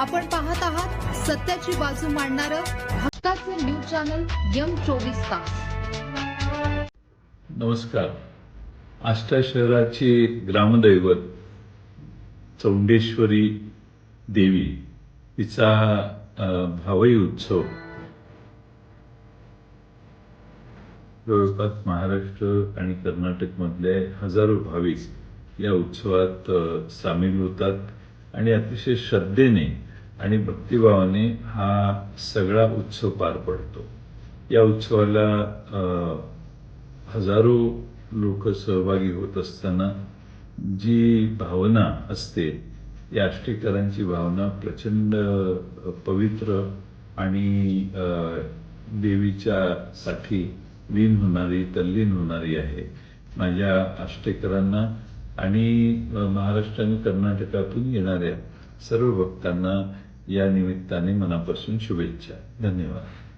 आपण पाहत आहात सत्याची बाजू मांडणारं हक्काचे न्यूज चॅनल यम चोवीस तास. नमस्कार. आष्टा शहराची ग्रामदैवत चौंडेश्वरी देवी तिचा भावई उत्सव. जवळपास महाराष्ट्र आणि कर्नाटकमधले हजारो भाविक या उत्सवात सामील होतात आणि अतिशय श्रद्धेने आणि भक्तिभावाने हा सगळा उत्सव पार पडतो. या उत्सवाला हजारो लोक सहभागी होत असताना जी भावना असते या आष्टेकरांची भावना प्रचंड पवित्र आणि देवीच्या साठी लीन होणारी तल्लीन होणारी आहे. माझ्या आष्टेकरांना आणि महाराष्ट्र आणि कर्नाटकातून येणाऱ्या सर्व भक्तांना या निमित्ताने मनापासून शुभेच्छा. धन्यवाद.